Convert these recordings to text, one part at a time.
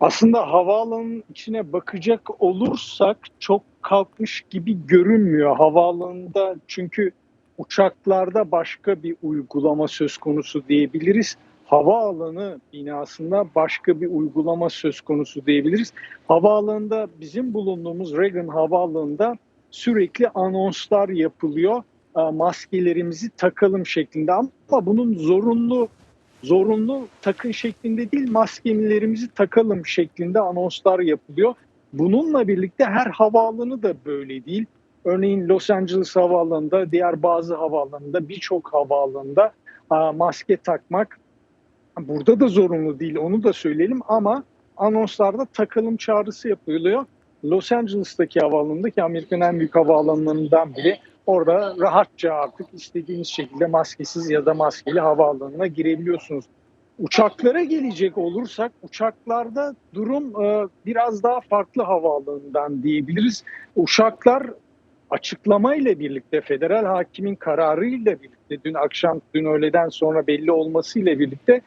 Aslında havaalanının içine bakacak olursak çok kalkmış gibi görünmüyor havaalanında çünkü uçaklarda başka bir uygulama söz konusu diyebiliriz. Havaalanı binasında başka bir uygulama söz konusu diyebiliriz. Havaalanında bizim bulunduğumuz Reagan Havaalanı'nda sürekli anonslar yapılıyor. E, Maskelerimizi takalım şeklinde ama bunun zorunlu zorunlu takın şeklinde değil maskelerimizi takalım şeklinde anonslar yapılıyor. Bununla birlikte her havaalanı da böyle değil. Örneğin Los Angeles havaalanında, diğer bazı havaalanında, birçok havaalanında maske takmak burada da zorunlu değil onu da söyleyelim ama anonslarda takalım çağrısı yapılıyor. Los Angeles'taki havaalanında ki Amerika'nın en büyük havaalanlarından biri orada rahatça artık istediğiniz şekilde maskesiz ya da maskeli havaalanına girebiliyorsunuz. Uçaklara gelecek olursak uçaklarda durum e, biraz daha farklı havaalanından diyebiliriz. Uçaklar açıklamayla birlikte federal hakimin kararıyla birlikte dün akşam dün öğleden sonra belli olmasıyla birlikte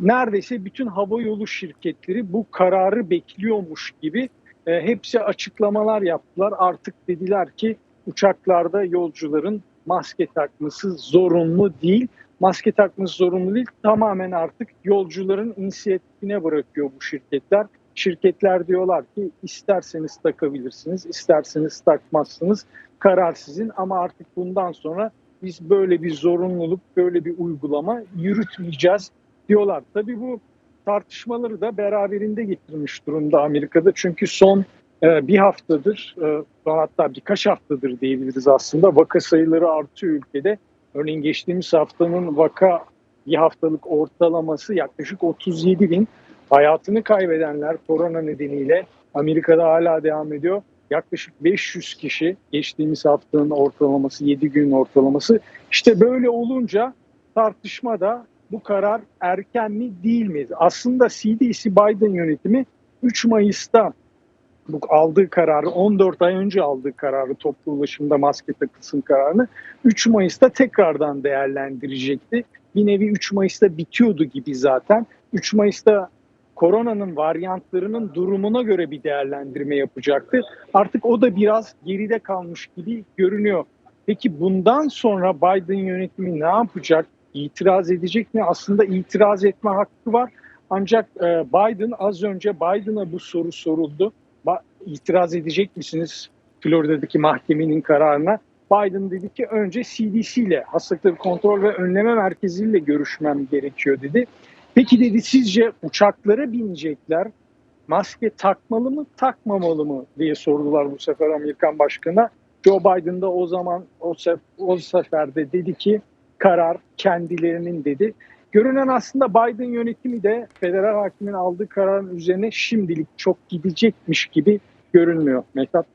neredeyse bütün hava yolu şirketleri bu kararı bekliyormuş gibi e, hepsi açıklamalar yaptılar. Artık dediler ki uçaklarda yolcuların maske takması zorunlu değil. Maske takması zorunlu değil. Tamamen artık yolcuların inisiyatifine bırakıyor bu şirketler. Şirketler diyorlar ki isterseniz takabilirsiniz, isterseniz takmazsınız. Karar sizin ama artık bundan sonra biz böyle bir zorunluluk, böyle bir uygulama yürütmeyeceğiz diyorlar. Tabii bu tartışmaları da beraberinde getirmiş durumda Amerika'da. Çünkü son bir haftadır, e, hatta birkaç haftadır diyebiliriz aslında vaka sayıları artıyor ülkede. Örneğin geçtiğimiz haftanın vaka bir haftalık ortalaması yaklaşık 37 bin. Hayatını kaybedenler korona nedeniyle Amerika'da hala devam ediyor. Yaklaşık 500 kişi geçtiğimiz haftanın ortalaması, 7 günün ortalaması. İşte böyle olunca tartışma da bu karar erken mi değil mi? Aslında CDC Biden yönetimi 3 Mayıs'ta bu aldığı kararı 14 ay önce aldığı kararı toplu ulaşımda maske takılsın kararını 3 Mayıs'ta tekrardan değerlendirecekti. Bir nevi 3 Mayıs'ta bitiyordu gibi zaten. 3 Mayıs'ta koronanın varyantlarının durumuna göre bir değerlendirme yapacaktı. Artık o da biraz geride kalmış gibi görünüyor. Peki bundan sonra Biden yönetimi ne yapacak? İtiraz edecek mi? Aslında itiraz etme hakkı var. Ancak e, Biden az önce Biden'a bu soru soruldu. İtiraz edecek misiniz Florida'daki mahkemenin kararına? Biden dedi ki önce CDC ile Hastalıkları Kontrol ve Önleme Merkezi ile görüşmem gerekiyor dedi. Peki dedi sizce uçaklara binecekler maske takmalı mı takmamalı mı diye sordular bu sefer Amerikan Başkanı'na. Joe Biden da o zaman o, sef o seferde dedi ki karar kendilerinin dedi. Görünen aslında Biden yönetimi de federal hakimin aldığı kararın üzerine şimdilik çok gidecekmiş gibi görünmüyor Mehtap.